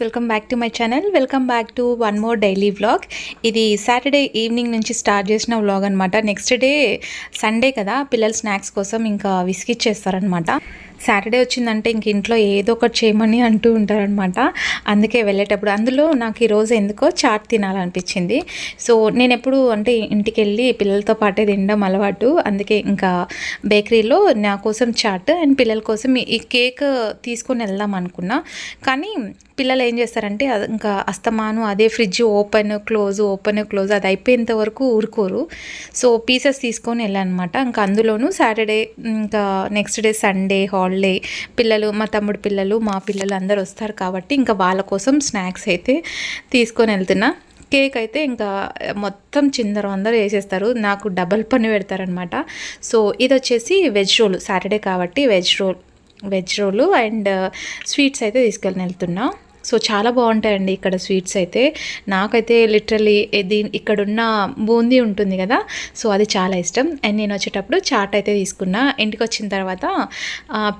Welcome back to my channel welcome back to one more daily vlog ఇది Saturday evening నుంచి start చేసిన vlog అనమాట next day Sunday కదా పిల్లల snacks కోసం ఇంకా విసిగిచ్చేస్తారనమాట సాటర్డే వచ్చిందంటే ఇంక ఇంట్లో ఏదో ఒకటి చేయమని అంటూ ఉంటారనమాట అందుకే వెళ్ళేటప్పుడు అందులో నాకు ఈరోజు ఎందుకో చాట్ తినాలనిపించింది. సో నేను ఎప్పుడు అంటే ఇంటికి వెళ్ళి పిల్లలతో పాటే తినడం అలవాటు. అందుకే ఇంకా బేకరీలో నా కోసం చాట్ అండ్ పిల్లల కోసం ఈ కేక్ తీసుకొని వెళ్దాం అనుకున్నా. కానీ పిల్లలు ఏం చేస్తారంటే ఇంకా అస్తమాను అదే fridge open close open close అది అయిపోయేంత వరకు ఊరుకోరు. సో పీసెస్ తీసుకొని వెళ్ళానమాట. ఇంకా అందులోనూ సాటర్డే ఇంకా నెక్స్ట్ డే సండే హాలిడే పిల్లలు మా తమ్ముడు పిల్లలు మా పిల్లలు అందరు వస్తారు కాబట్టి ఇంకా వాళ్ళ కోసం స్నాక్స్ అయితే తీసుకొని వెళ్తున్నా. కేక్ అయితే ఇంకా మొత్తం చిందర అందరూ వేసేస్తారు. నాకు డబల్ పని పెడతారనమాట. సో ఇది వచ్చేసి వెజ్ రోల్ సాటర్డే కాబట్టి veg roll veg roll and sweets అయితే తీసుకెళ్ళి వెళ్తున్నాం. సో చాలా బాగుంటాయండి ఇక్కడ స్వీట్స్ అయితే. నాకైతే లిటరలీ దీని ఇక్కడున్న బూందీ ఉంటుంది కదా సో అది చాలా ఇష్టం. అండ్ నేను వచ్చేటప్పుడు చాట్ అయితే తీసుకున్నా. ఇంటికి వచ్చిన తర్వాత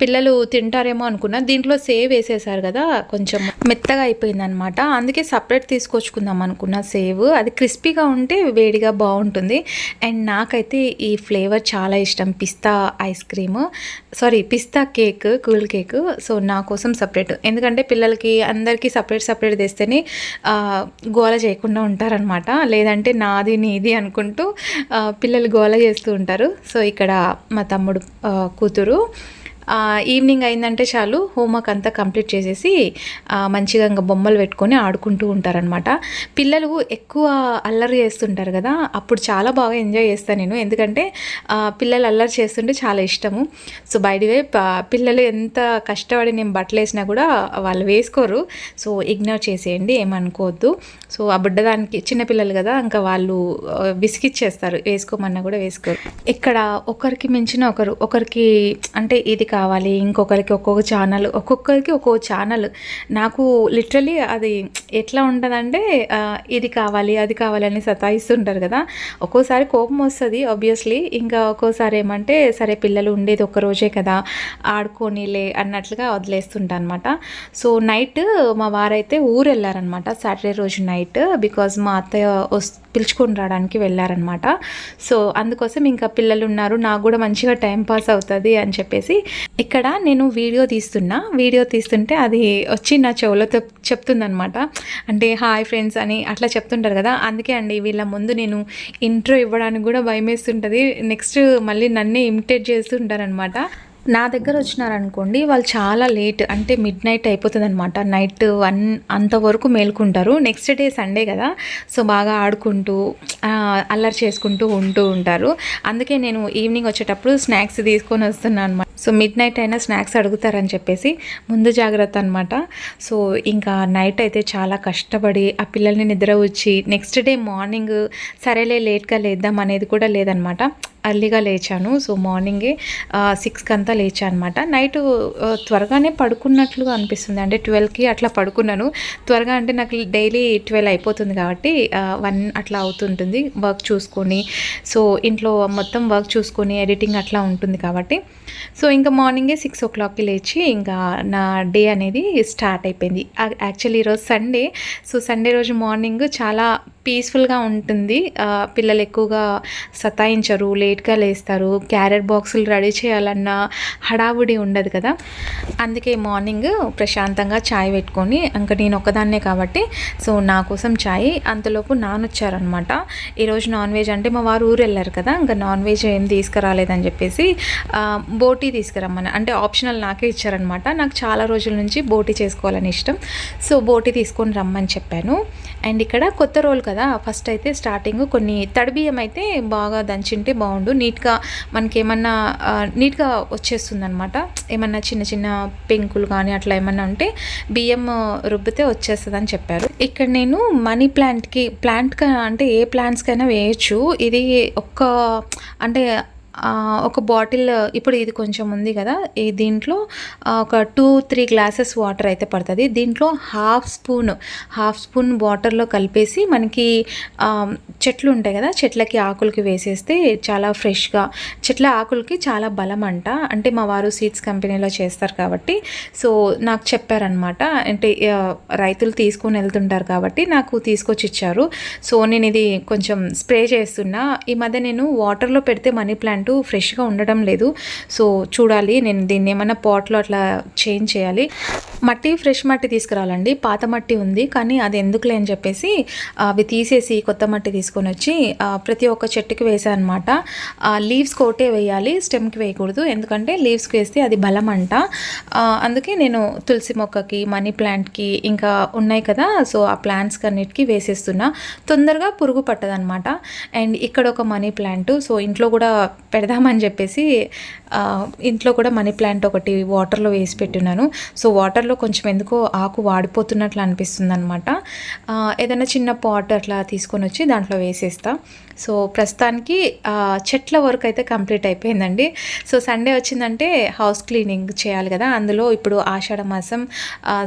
పిల్లలు తింటారేమో అనుకున్నా. దీంట్లో సేవ్ వేసేసారు కదా కొంచెం మెత్తగా అయిపోయింది అనమాట అందుకే సపరేట్ తీసుకొచ్చుకుందాం అనుకున్నా సేవ్. అది క్రిస్పీగా ఉంటే వేడిగా బాగుంటుంది. అండ్ నాకైతే ఈ ఫ్లేవర్ చాలా ఇష్టం. పిస్తా ఐస్ క్రీమ్ సారీ పిస్తా కేక్ కూల్ కేక్. సో నా కోసం సపరేట్. ఎందుకంటే పిల్లలకి అందరికీ సపరేట్ సపరేట్ తెస్తేనే గోల చేయకుండా ఉంటారనమాట లేదంటే నాది నీది అనుకుంటూ పిల్లలు గోల చేస్తూ ఉంటారు. సో ఇక్కడ మా తమ్ముడు కూతురు ఈవినింగ్ అయిందంటే చాలు హోంవర్క్ అంతా కంప్లీట్ చేసేసి మంచిగా ఇంకా బొమ్మలు పెట్టుకొని ఆడుకుంటూ ఉంటారనమాట పిల్లలు ఎక్కువ అల్లరి చేస్తుంటారు కదా అప్పుడు చాలా బాగా ఎంజాయ్ చేస్తాను నేను. ఎందుకంటే పిల్లలు అల్లరి చేస్తుంటే చాలా ఇష్టము. సో బయటివే పిల్లలు ఎంత కష్టపడి నేను బట్టలు వేసినా కూడా వాళ్ళు వేసుకోరు. సో ఇగ్నోర్ చేసేయండి ఏమనుకోవద్దు. సో ఆ బుడ్డదానికి చిన్నపిల్లలు కదా ఇంకా వాళ్ళు విసిగిచ్చేస్తారు. వేసుకోమన్నా కూడా వేసుకోరు. ఇక్కడ ఒకరికి మించిన ఒకరు ఒకరికి అంటే ఇది కావాలి ఇంకొకరికి ఒక్కొక్క ఛానల్ ఒక్కొక్కరికి ఒక్కొక్క ఛానల్ నాకు లిటరలీ అది ఎట్లా ఉంటుందంటే ఇది కావాలి అది కావాలి అని సతాయిస్తుంటారు కదా. ఒక్కోసారి కోపం వస్తుంది ఆబ్వియస్లీ ఇంకా ఒక్కోసారి ఏమంటే సరే పిల్లలు ఉండేది ఒక్కరోజే రోజే కదా ఆడుకోనిలే అన్నట్లుగా వదిలేస్తుంటా అనమాట సో నైట్ మా వారైతే ఊరు వెళ్ళారనమాట సాటర్డే రోజు నైట్ బికాజ్ మా అత్తయ్య వస్ పిలుచుకొని రావడానికి వెళ్ళారనమాట. సో అందుకోసం ఇంకా పిల్లలు ఉన్నారు నాకు కూడా మంచిగా టైం పాస్ అవుతుంది అని చెప్పేసి ఇక్కడ నేను వీడియో తీస్తున్నా. వీడియో తీస్తుంటే అది వచ్చి నా చెవులతో చెప్తుందనమాట అంటే హాయ్ ఫ్రెండ్స్ అని అట్లా చెప్తుంటారు కదా. అందుకే అండి వీళ్ళ ముందు నేను ఇంట్రో ఇవ్వడానికి కూడా భయమేస్తుంటుంది. నెక్స్ట్ మళ్ళీ నన్నే ఇమిటేట్ చేస్తుంటారనమాట నా దగ్గర వచ్చినారనుకోండి వాళ్ళు చాలా లేట్ అంటే మిడ్ నైట్ అయిపోతుంది అనమాట నైట్ వన్ అంతవరకు మేల్కుంటారు. నెక్స్ట్ డే సండే కదా. సో బాగా ఆడుకుంటూ అల్లరి చేసుకుంటూ ఉంటూ ఉంటారు. అందుకే నేను ఈవినింగ్ వచ్చేటప్పుడు స్నాక్స్ తీసుకొని వస్తున్నాను అనమాట సో మిడ్ నైట్ అయినా స్నాక్స్ అడుగుతారని చెప్పేసి ముందు జాగ్రత్త అనమాట సో ఇంకా నైట్ అయితే చాలా కష్టపడి ఆ పిల్లల్ని నిద్ర వచ్చి నెక్స్ట్ డే మార్నింగ్ సరేలే లేట్గా లేద్దాం అనేది కూడా లేదనమాట అర్లీగా లేచాను. సో మార్నింగే సిక్స్కి అంతా లేచా అనమాట నైట్ త్వరగానే పడుకున్నట్లుగా అనిపిస్తుంది. అంటే ట్వెల్వ్కి అట్లా పడుకున్నాను. త్వరగా అంటే నాకు డైలీ ట్వెల్వ్ అయిపోతుంది కాబట్టి వన్ అట్లా అవుతుంటుంది వర్క్ చూసుకొని. సో ఇంట్లో మొత్తం వర్క్ చూసుకొని ఎడిటింగ్ అట్లా ఉంటుంది కాబట్టి. సో సో ఇంకా మార్నింగే సిక్స్ ఓ క్లాక్కి లేచి ఇంకా నా డే అనేది స్టార్ట్ అయిపోయింది. యాక్చువల్లీ ఈరోజు సండే. సో సండే రోజు మార్నింగ్ చాలా పీస్ఫుల్గా ఉంటుంది. పిల్లలు ఎక్కువగా సతాయించరు లేట్గా లేస్తారు. క్యారెట్ బాక్సులు రెడీ చేయాలన్న హడావుడి ఉండదు కదా. అందుకే మార్నింగ్ ప్రశాంతంగా చాయ్ పెట్టుకొని ఇంకా నేను ఒక్కదాన్నే కాబట్టి సో నా కోసం చాయ్ అంతలోపు నాన్న వచ్చారనమాట ఈరోజు నాన్ వెజ్ అంటే మా వారు ఊరు వెళ్ళారు కదా ఇంకా నాన్ వెజ్ ఏం తీసుకురాలేదని చెప్పేసి బోటీ తీసుకురమ్మని అంటే ఆప్షనల్ నాకే ఇచ్చారనమాట. నాకు చాలా రోజుల నుంచి బోటీ చేసుకోవాలని ఇష్టం. సో బోటీ తీసుకొని రమ్మని చెప్పాను. అండ్ ఇక్కడ కొత్త రోల్ కదా ఫస్ట్ అయితే స్టార్టింగ్ కొన్ని తడి బియ్యం అయితే బాగా దంచింటే బాగుండు. నీట్గా మనకి ఏమన్నా నీట్గా వచ్చేస్తుంది అనమాట ఏమన్నా చిన్న చిన్న పెంకులు కానీ అట్లా ఏమన్నా ఉంటే బియ్యం రుబ్బితే వచ్చేస్తుంది అని చెప్పారు. ఇక్కడ నేను మనీ ప్లాంట్కి ప్లాంట్ అంటే ఏ ప్లాంట్స్కైనా వేయచ్చు. ఇది ఒక్క అంటే ఒక బాటిల్ ఇప్పుడు ఇది కొంచెం ఉంది కదా ఈ దీంట్లో ఒక టూ త్రీ గ్లాసెస్ వాటర్ అయితే పడుతుంది. దీంట్లో హాఫ్ స్పూన్ హాఫ్ స్పూన్ వాటర్లో కలిపేసి మనకి చెట్లు ఉంటాయి కదా చెట్లకి ఆకులకి వేసేస్తే చాలా ఫ్రెష్గా చెట్ల ఆకులకి చాలా బలం అంట. అంటే మా వారు సీడ్స్ కంపెనీలో చేస్తారు కాబట్టి సో నాకు చెప్పారనమాట అంటే రైతులు తీసుకొని వెళ్తుంటారు కాబట్టి నాకు తీసుకొచ్చి ఇచ్చారు. సో నేను ఇది కొంచెం స్ప్రే చేస్తున్నా. ఈ మధ్య నేను వాటర్లో పెడితే మనీ ప్లాంట్ ఫ్రెష్గా ఉండడం లేదు. సో చూడాలి నేను దీన్ని ఏమైనా పాట్లో అట్లా చేంజ్ చేయాలి. మట్టి ఫ్రెష్ మట్టి తీసుకురావాలండి. పాత మట్టి ఉంది కానీ అది ఎందుకులే అని చెప్పేసి అవి తీసేసి కొత్త మట్టి తీసుకొని వచ్చి ప్రతి ఒక్క చెట్టుకి వేసాను అనమాట లీవ్స్ కోటే వేయాలి స్టెమ్కి వేయకూడదు. ఎందుకంటే లీవ్స్కి వేస్తే అది బలం అంట అందుకే నేను తులసి మొక్కకి మనీ ప్లాంట్కి ఇంకా ఉన్నాయి కదా సో ఆ ప్లాంట్స్కి అన్నిటికీ వేసేస్తున్నా. తొందరగా పురుగు పట్టదనమాట అండ్ ఇక్కడ ఒక మనీ ప్లాంట్ సో ఇంట్లో కూడా పెడదామని చెప్పేసి ఇంట్లో కూడా మనీ ప్లాంట్ ఒకటి వాటర్లో వేసి పెట్టున్నాను. సో వాటర్లో కొంచెం ఎందుకో ఆకు వాడిపోతున్నట్లు అనిపిస్తుంది అనమాట ఏదైనా చిన్న పాట్ అట్లా తీసుకొని వచ్చి దాంట్లో వేసేస్తా. సో ప్రస్తుతానికి చెట్ల వర్క్ అయితే కంప్లీట్ అయిపోయిందండి. సో సండే వచ్చిందంటే హౌస్ క్లీనింగ్ చేయాలి కదా. అందులో ఇప్పుడు ఆషాఢ మాసం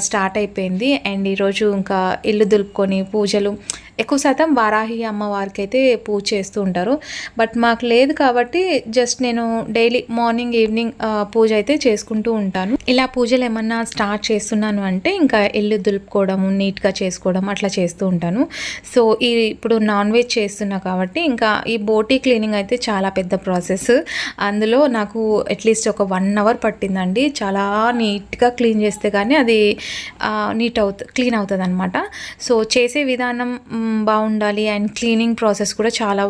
స్టార్ట్ అయిపోయింది. అండ్ ఈరోజు ఇంకా ఇల్లు దులుపుకొని పూజలు ఎక్కువ శాతం వారాహి అమ్మవారికి అయితే పూజ చేస్తూ ఉంటారు. బట్ మాకు లేదు కాబట్టి జస్ట్ నేను డైలీ మార్నింగ్ ఈవినింగ్ పూజ అయితే చేసుకుంటూ ఉంటాను. ఇలా పూజలు ఏమన్నా స్టార్ట్ చేస్తున్నాను అంటే ఇంకా ఇల్లు దులుపుకోవడం నీట్గా చేసుకోవడం అట్లా చేస్తూ ఉంటాను. సో ఈ ఇప్పుడు నాన్ వెజ్ చేస్తున్నా కాబట్టి ఇంకా ఈ బోటీ క్లీనింగ్ అయితే చాలా పెద్ద ప్రాసెస్. అందులో నాకు అట్లీస్ట్ ఒక వన్ అవర్ పట్టిందండి. చాలా నీట్గా క్లీన్ చేస్తే కానీ అది నీట్ అవుతుంది క్లీన్ అవుతుంది అనమాట సో చేసే విధానం బాగుండాలి అండ్ క్లీనింగ్ ప్రాసెస్ కూడా చాలా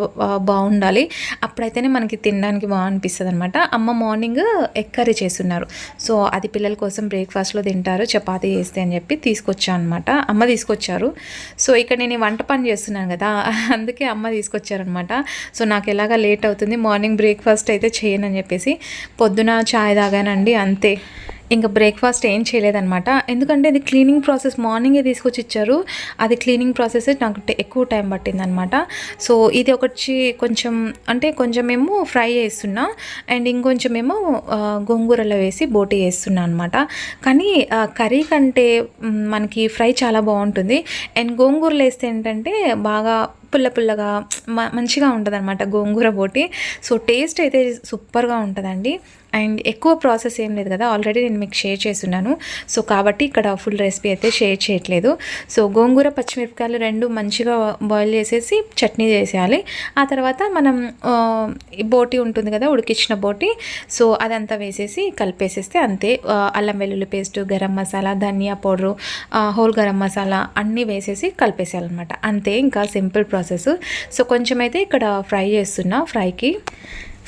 బాగుండాలి. అప్పుడైతేనే మనకి తినడానికి బాగా అనిపిస్తుంది అనమాట అమ్మ మార్నింగ్ ఎగ్ కర్రీ చేస్తున్నారు. సో అది పిల్లల కోసం బ్రేక్ఫాస్ట్లో తింటారు చపాతి చేస్తే అని చెప్పి తీసుకొచ్చాను అనమాట అమ్మ తీసుకొచ్చారు. సో ఇక్కడ నేను వంట పని చేస్తున్నాను కదా అందుకే అమ్మ తీసుకొచ్చారనమాట. సో నాకు ఎలాగా లేట్ అవుతుంది మార్నింగ్ బ్రేక్ఫాస్ట్ అయితే చేయనని చెప్పేసి పొద్దున చాయ్ తాగానండి అంతే. ఇంకా బ్రేక్ఫాస్ట్ ఏం చేయలేదన్నమాట. ఎందుకంటే ఇది క్లీనింగ్ ప్రాసెస్ మార్నింగే తీసుకొచ్చి ఇచ్చారు. అది క్లీనింగ్ ప్రాసెస్ నాకు ఎక్కువ టైం పట్టిందనమాట సో ఇది ఒకటి కొంచెం అంటే కొంచెం ఏమో ఫ్రై చేస్తున్నా. అండ్ ఇంకొంచెం ఏమో గోంగూరలో వేసి బోటి వేస్తున్నా అనమాట కానీ కర్రీ కంటే మనకి ఫ్రై చాలా బాగుంటుంది. అండ్ గోంగూరలు వేస్తే ఏంటంటే బాగా పుల్ల పుల్లగా మ- మంచిగా ఉంటుంది అనమాట గోంగూర బోటి. సో టేస్ట్ అయితే సూపర్గా ఉంటుందండి. అండ్ ఎక్కువ ప్రాసెస్ ఏం లేదు కదా ఆల్రెడీ నేను మీకు షేర్ చేస్తున్నాను. సో కాబట్టి ఇక్కడ ఫుల్ రెసిపీ అయితే షేర్ చేయట్లేదు. సో గోంగూర పచ్చిమిరపకాయలు రెండు మంచిగా బాయిల్ చేసేసి చట్నీ చేసేయాలి. ఆ తర్వాత మనం ఈ బోటి ఉంటుంది కదా ఉడికించిన బోటి. సో అదంతా వేసేసి కలిపేసేస్తే అంతే. అల్లం వెల్లుల్లి పేస్ట్ గరం మసాలా ధనియా పౌడరు హోల్ గరం మసాలా అన్నీ వేసేసి కలిపేసేయాలన్నమాట. అంతే ఇంకా సింపుల్ ప్రాసెస్ సో కొంచెం అయితే ఇక్కడ ఫ్రై చేస్తున్నా ఫ్రైకి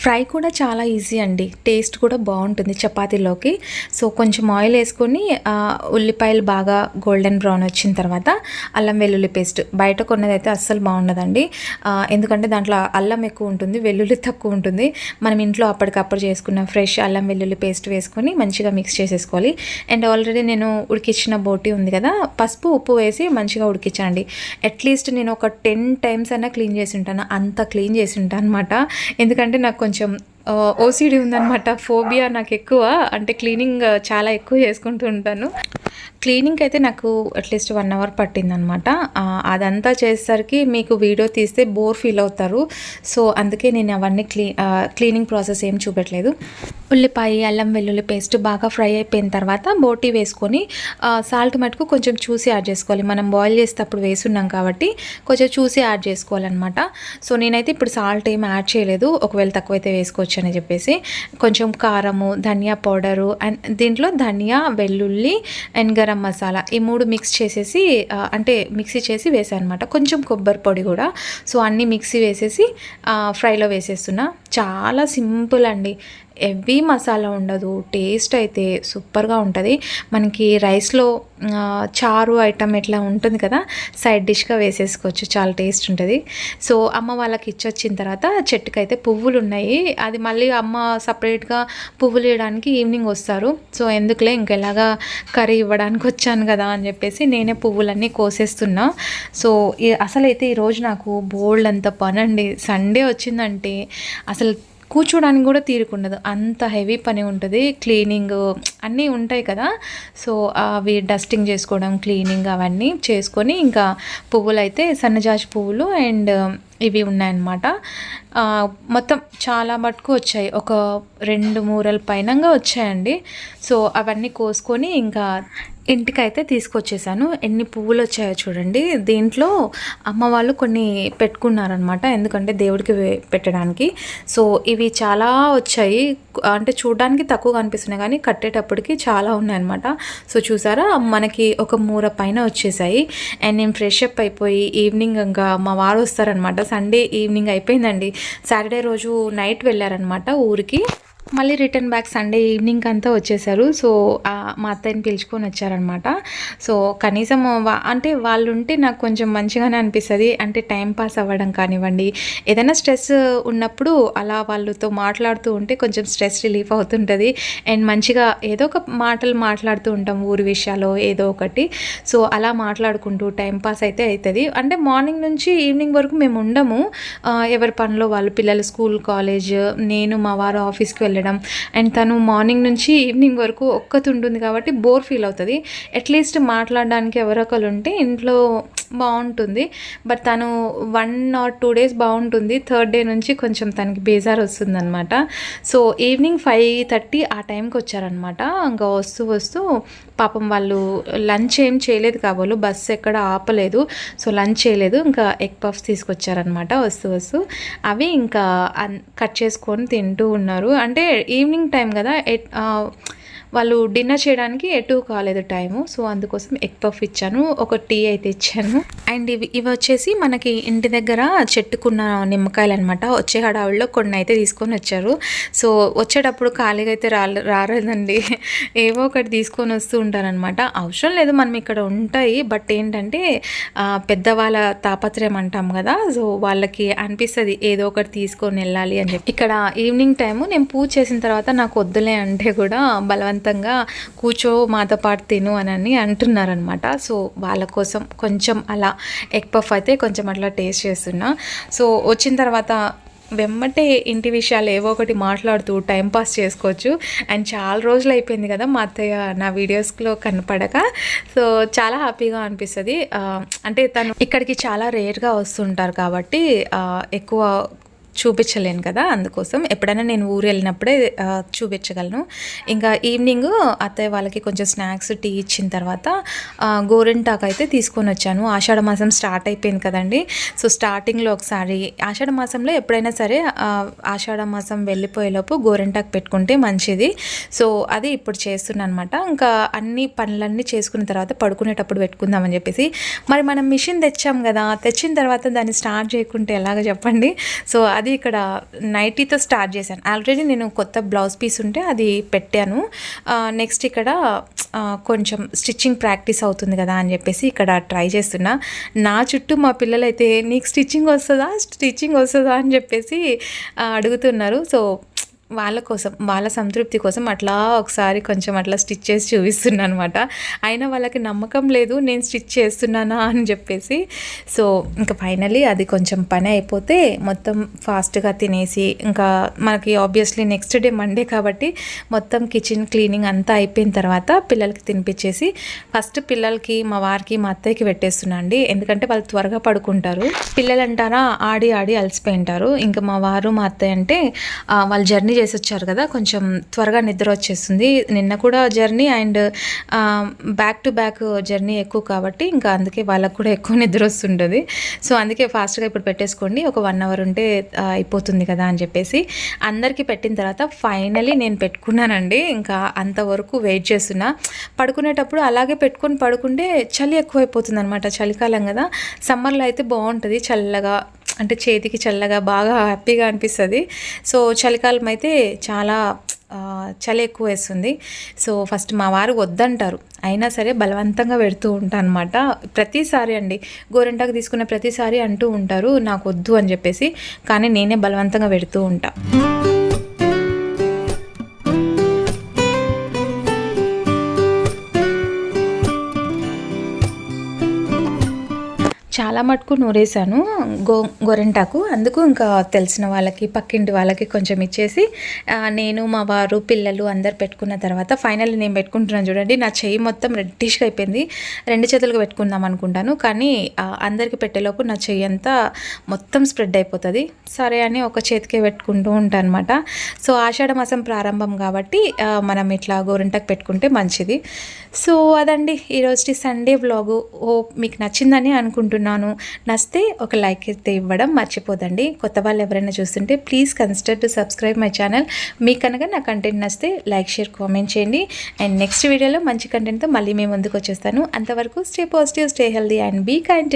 ఫ్రై కూడా చాలా ఈజీ అండి. టేస్ట్ కూడా బాగుంటుంది చపాతీలోకి. సో కొంచెం ఆయిల్ వేసుకొని ఉల్లిపాయలు బాగా గోల్డెన్ బ్రౌన్ వచ్చిన తర్వాత అల్లం వెల్లుల్లి పేస్ట్. బయట కొన్నదైతే అస్సలు బాగుండదండి. ఎందుకంటే దాంట్లో అల్లం ఎక్కువ ఉంటుంది వెల్లుల్లి తక్కువ ఉంటుంది. మనం ఇంట్లో అప్పటికప్పుడు చేసుకున్న ఫ్రెష్ అల్లం వెల్లుల్లి పేస్ట్ వేసుకొని మంచిగా మిక్స్ చేసేసుకోవాలి. అండ్ ఆల్రెడీ నేను ఉడికించిన బోటి ఉంది కదా పసుపు ఉప్పు వేసి మంచిగా ఉడికించండి. అట్లీస్ట్ నేను ఒక టెన్ టైమ్స్ అయినా క్లీన్ చేసి ఉంటాను. అంత క్లీన్ చేసి ఉంటాను అనమాట ఎందుకంటే నాకు కొంచెం కొంచెం ఓసిడి ఉందన్నమాట. ఫోబియా నాకు ఎక్కువ. అంటే క్లీనింగ్ చాలా ఎక్కువ చేసుకుంటూ ఉంటాను. క్లీనింగ్ అయితే నాకు అట్లీస్ట్ వన్ అవర్ పట్టిందనమాట అదంతా చేసేసరికి మీకు వీడియో తీస్తే బోర్ ఫీల్ అవుతారు. సో అందుకే నేను అవన్నీ క్లీ క్లీనింగ్ ప్రాసెస్ ఏం చూపెట్టలేదు. ఉల్లిపాయ అల్లం వెల్లుల్లి పేస్ట్ బాగా ఫ్రై అయిపోయిన తర్వాత బోటి వేసుకొని సాల్ట్ మటుకు కొంచెం చూసి యాడ్ చేసుకోవాలి. మనం బాయిల్ చేసేటప్పుడు వేసున్నాం కాబట్టి కొంచెం చూసి యాడ్ చేసుకోవాలన్నమాట. సో నేనైతే ఇప్పుడు సాల్ట్ ఏం యాడ్ చేయలేదు. ఒకవేళ తక్కువైతే వేసుకోవచ్చు. అని చెప్పేసి కొంచెం కారము ధనియా పౌడరు అండ్ దీంట్లో ధనియా వెల్లుల్లి అండ్ గరం మసాలా ఈ మూడు మిక్స్ చేసేసి అంటే మిక్సీ చేసి వేసాను అనమాట కొంచెం కొబ్బరి పొడి కూడా. సో అన్నీ మిక్సీ వేసేసి ఫ్రైలో వేసేస్తున్నా. చాలా సింపుల్ అండి. హెవీ మసాలా ఉండదు టేస్ట్ అయితే సూపర్గా ఉంటుంది. మనకి రైస్లో చారు ఐటమ్ ఇట్లా ఉంటుంది కదా సైడ్ డిష్గా వేసేసుకోవచ్చు చాలా టేస్ట్ ఉంటుంది. సో అమ్మ వాళ్ళకి ఇచ్చొచ్చిన తర్వాత చెట్టుకైతే అయితే పువ్వులు ఉన్నాయి అది మళ్ళీ అమ్మ సపరేట్గా పువ్వులు వేయడానికి ఈవినింగ్ వస్తారు. సో ఎందుకులే ఇంకెలాగా కర్రీ ఇవ్వడానికి వచ్చాను కదా అని చెప్పేసి నేనే పువ్వులన్నీ కోసేస్తున్నా. సో అసలైతే ఈరోజు నాకు బోల్డ్ అంత పని అండి సండే వచ్చిందంటే అసలు కూర్చోడానికి కూడా తీరుకుండదు అంత హెవీ పని ఉంటుంది. క్లీనింగ్ అన్నీ ఉంటాయి కదా. సో అవి డస్టింగ్ చేసుకోవడం క్లీనింగ్ అవన్నీ చేసుకొని ఇంకా పువ్వులు అయితే సన్నజాజి పువ్వులు అండ్ ఇవి ఉన్నాయన్నమాట. మొత్తం చాలా మటుకు వచ్చాయి. ఒక రెండు మూరల పైనంగా వచ్చాయండి. సో అవన్నీ కోసుకొని ఇంకా ఇంటికైతే తీసుకొచ్చేసాను. ఎన్ని పువ్వులు వచ్చాయో చూడండి. దీంట్లో అమ్మ వాళ్ళు కొన్ని పెట్టుకున్నారనమాట ఎందుకంటే దేవుడికి పెట్టడానికి. సో ఇవి చాలా వచ్చాయి. అంటే చూడడానికి తక్కువ కనిపిస్తున్నాయి కానీ కట్టేటప్పటికి చాలా ఉన్నాయన్నమాట. సో చూసారా? మనకి ఒక మూర పైన వచ్చేసాయి. అండ్ నేను ఫ్రెష్ అప్ అయిపోయి ఈవినింగ్ ఇంకా మా వారు వస్తారనమాట సండే ఈవినింగ్ అయిపోయిందండి. సాటర్డే రోజు నైట్ వెళ్ళారనమాట ఊరికి. మళ్ళీ రిటర్న్ బ్యాక్ సండే ఈవినింగ్ అంతా వచ్చేసారు. సో మా అత్తయ్యని పిలుచుకొని వచ్చారనమాట సో కనీసం అంటే వాళ్ళు ఉంటే నాకు కొంచెం మంచిగానే అనిపిస్తుంది. అంటే టైం పాస్ అవ్వడం కానివ్వండి ఏదైనా స్ట్రెస్ ఉన్నప్పుడు అలా వాళ్ళతో మాట్లాడుతూ ఉంటే కొంచెం స్ట్రెస్ రిలీఫ్ అవుతుంటుంది. అండ్ మంచిగా ఏదో ఒక మాటలు మాట్లాడుతూ ఉంటాం ఊరి విషయాలు ఏదో ఒకటి. సో అలా మాట్లాడుకుంటూ టైం పాస్ అయితే అవుతుంది అంటే మార్నింగ్ నుంచి ఈవినింగ్ వరకు మేము ఉండము. ఎవరి పనిలో వాళ్ళు పిల్లలు స్కూల్ కాలేజ్ నేను మా వారు ఆఫీస్కి వెళ్ళడం. అండ్ తను మార్నింగ్ నుంచి ఈవినింగ్ వరకు ఒక్కతుంటుంది కాబట్టి బోర్ ఫీల్ అవుతుంది. అట్లీస్ట్ మాట్లాడడానికి ఎవరొకరు ఉంటే ఇంట్లో బాగుంటుంది. బట్ తను వన్ ఆర్ టూ డేస్ బాగుంటుంది. థర్డ్ డే నుంచి కొంచెం తనకి బేజార్ వస్తుందనమాట సో ఈవినింగ్ ఫైవ్ థర్టీ ఆ టైంకి వచ్చారనమాట ఇంకా వస్తూ వస్తూ పాపం వాళ్ళు లంచ్ ఏం చేయలేదు కాబోలు. బస్సు ఎక్కడ ఆపలేదు. సో లంచ్ చేయలేదు. ఇంకా ఎగ్ పఫ్స్ తీసుకొచ్చారనమాట వస్తూ వస్తూ. అవి ఇంకా అన్- కట్ చేసుకొని తింటూ ఉన్నారు. అంటే ఈవినింగ్ టైం కదా. ఎట్ వాళ్ళు డిన్నర్ చేయడానికి ఎటు కాలేదు టైము సో అందుకోసం ఎగ్ పఫ్ ఇచ్చాను. ఒక టీ అయితే ఇచ్చాను. అండ్ ఇవి ఇవి వచ్చేసి మనకి ఇంటి దగ్గర చెట్టుకున్న నిమ్మకాయలు అనమాట వచ్చే హడావుల్లో కొన్ని అయితే తీసుకొని వచ్చారు. సో వచ్చేటప్పుడు ఖాళీగా అయితే రాలేదండి. ఏవో ఒకటి తీసుకొని వస్తూ ఉంటారనమాట అవసరం లేదు మనం ఇక్కడ ఉంటాయి. బట్ ఏంటంటే పెద్దవాళ్ళ తాపత్రయం అంటాం కదా. సో వాళ్ళకి అనిపిస్తుంది ఏదో ఒకటి తీసుకొని వెళ్ళాలి అని చెప్పి. ఇక్కడ ఈవినింగ్ టైము నేను పూజ చేసిన తర్వాత నాకు వద్దులే అంటే కూడా బలవంత ప్రశాంతంగా కూర్చో మాతో పాటు తిను అని అంటున్నారనమాట సో వాళ్ళ కోసం కొంచెం అలా ఎగ్ పఫ్ అయితే కొంచెం అట్లా టేస్ట్ చేస్తున్నా. సో వచ్చిన తర్వాత వెమ్మటే ఇంటి విషయాలు ఏవో ఒకటి మాట్లాడుతూ టైంపాస్ చేసుకోవచ్చు. అండ్ చాలా రోజులు అయిపోయింది కదా మా అత్తయ్య నా వీడియోస్లో కనపడక. సో చాలా హ్యాపీగా అనిపిస్తుంది. అంటే తను ఇక్కడికి చాలా రేర్గా వస్తుంటారు కాబట్టి ఎక్కువ చూపించలేను కదా అందుకోసం ఎప్పుడైనా నేను ఊరు వెళ్ళినప్పుడే చూపించగలను. ఇంకా ఈవినింగ్ అత్తయ్య వాళ్ళకి కొంచెం స్నాక్స్ టీ ఇచ్చిన తర్వాత గోరెంటాకు అయితే తీసుకొని వచ్చాను. ఆషాఢ మాసం స్టార్ట్ అయిపోయింది కదండి. సో స్టార్టింగ్లో ఒకసారి ఆషాఢ మాసంలో ఎప్పుడైనా సరే ఆషాఢ మాసం వెళ్ళిపోయేలోపు గోరెంటాక్ పెట్టుకుంటే మంచిది. సో అది ఇప్పుడు చేస్తున్నాను అనమాట ఇంకా అన్ని పనులన్నీ చేసుకున్న తర్వాత పడుకునేటప్పుడు పెట్టుకుందామని చెప్పేసి మరి మనం మిషన్ తెచ్చాం కదా తెచ్చిన తర్వాత దాన్ని స్టార్ట్ చేయకుంటే ఎలాగ చెప్పండి. సో అది అది ఇక్కడ నైటీతో స్టార్ట్ చేశాను. ఆల్రెడీ నేను కొత్త బ్లౌజ్ పీస్ ఉంటే అది పెట్టాను. నెక్స్ట్ ఇక్కడ కొంచెం స్టిచ్చింగ్ ప్రాక్టీస్ అవుతుంది కదా అని చెప్పేసి ఇక్కడ ట్రై చేస్తున్నా. నా చుట్టూ మా పిల్లలైతే నీకు స్టిచ్చింగ్ వస్తుందా? స్టిచ్చింగ్ వస్తుందా? అని చెప్పేసి అడుగుతున్నారు. సో వాళ్ళ కోసం వాళ్ళ సంతృప్తి కోసం అట్లా ఒకసారి కొంచెం అట్లా స్టిచ్ చేసి చూపిస్తున్నాను అనమాట అయినా వాళ్ళకి నమ్మకం లేదు నేను స్టిచ్ చేస్తున్నానా అని చెప్పేసి. సో ఇంకా ఫైనలీ అది కొంచెం పని అయిపోతే మొత్తం ఫాస్ట్గా తినేసి ఇంకా మనకి ఆబ్వియస్లీ నెక్స్ట్ డే మండే కాబట్టి మొత్తం కిచెన్ క్లీనింగ్ అంతా అయిపోయిన తర్వాత పిల్లలకి తినిపించేసి ఫస్ట్ పిల్లలకి మా వారికి మా అత్తయ్యకి పెట్టేస్తున్నా అండి. ఎందుకంటే వాళ్ళు త్వరగా పడుకుంటారు. పిల్లలు అంటారా ఆడి ఆడి అలసిపోయి ఉంటారు ఇంకా మా వారు మా అత్తయ్య అంటే వాళ్ళ జర్నీ చేసి వచ్చారు కదా కొంచెం త్వరగా నిద్ర వచ్చేస్తుంది. నిన్న కూడా journey and back to back journey ఎక్కువ కాబట్టి ఇంకా అందుకే వాళ్ళకు కూడా ఎక్కువ నిద్ర వస్తుంటుంది. సో అందుకే ఫాస్ట్గా ఇప్పుడు పెట్టేసుకోండి. ఒక వన్ అవర్ ఉంటే అయిపోతుంది కదా అని చెప్పేసి అందరికీ పెట్టిన తర్వాత ఫైనలీ నేను పెట్టుకున్నానండి. ఇంకా అంతవరకు వెయిట్ చేస్తున్నా. పడుకునేటప్పుడు అలాగే పెట్టుకొని పడుకుంటే చలి ఎక్కువైపోతుంది అనమాట చలికాలం కదా. సమ్మర్లో అయితే బాగుంటుంది చల్లగా అంటే చేతికి చల్లగా బాగా హ్యాపీగా అనిపిస్తుంది. సో చలికాలం అయితే చాలా చలి ఎక్కువ వేస్తుంది. సో ఫస్ట్ మా వారు వద్దంటారు. అయినా సరే బలవంతంగా పెడుతూ ఉంటాను అనమాట ప్రతిసారి అండి గోరింటాకు తీసుకున్న ప్రతిసారి అంటూ ఉంటారు నాకు వద్దు అని చెప్పేసి. కానీ నేనే బలవంతంగా పెడుతూ ఉంటా. చాలా మటుకు నూరేసాను గో గొరెంటాకు. అందుకు ఇంకా తెలిసిన వాళ్ళకి పక్కింటి వాళ్ళకి కొంచెం ఇచ్చేసి నేను మా వారు పిల్లలు అందరు పెట్టుకున్న తర్వాత ఫైనల్ నేను పెట్టుకుంటున్నాను చూడండి నా చెయ్యి మొత్తం రెడ్డిష్గా అయిపోయింది. రెండు చేతులకు పెట్టుకుందాం అనుకుంటాను కానీ అందరికి పెట్టేలోపు నా చెయ్యి అంతా మొత్తం స్ప్రెడ్ అయిపోతుంది. సరే అని ఒక చేతికే పెట్టుకుంటూ ఉంటాను అనమాట సో ఆషాఢ మాసం ప్రారంభం కాబట్టి మనం ఇట్లా గోరింటాకు పెట్టుకుంటే మంచిది. సో అదండి ఈరోజు సండే వ్లాగు. ఓ మీకు నచ్చిందని అనుకుంటున్నాను. నచ్చితే ఒక లైక్ అయితే ఇవ్వడం మర్చిపోదండి. కొత్త వాళ్ళు ఎవరైనా చూస్తుంటే please consider to subscribe my channel. మీకు కనుక నా కంటెంట్ నచ్చితే లైక్ షేర్ కామెంట్ చేయండి. అండ్ నెక్స్ట్ వీడియోలో మంచి కంటెంట్తో మళ్ళీ మేము ముందుకు వచ్చేస్తాను. అంతవరకు stay positive stay healthy and be kind.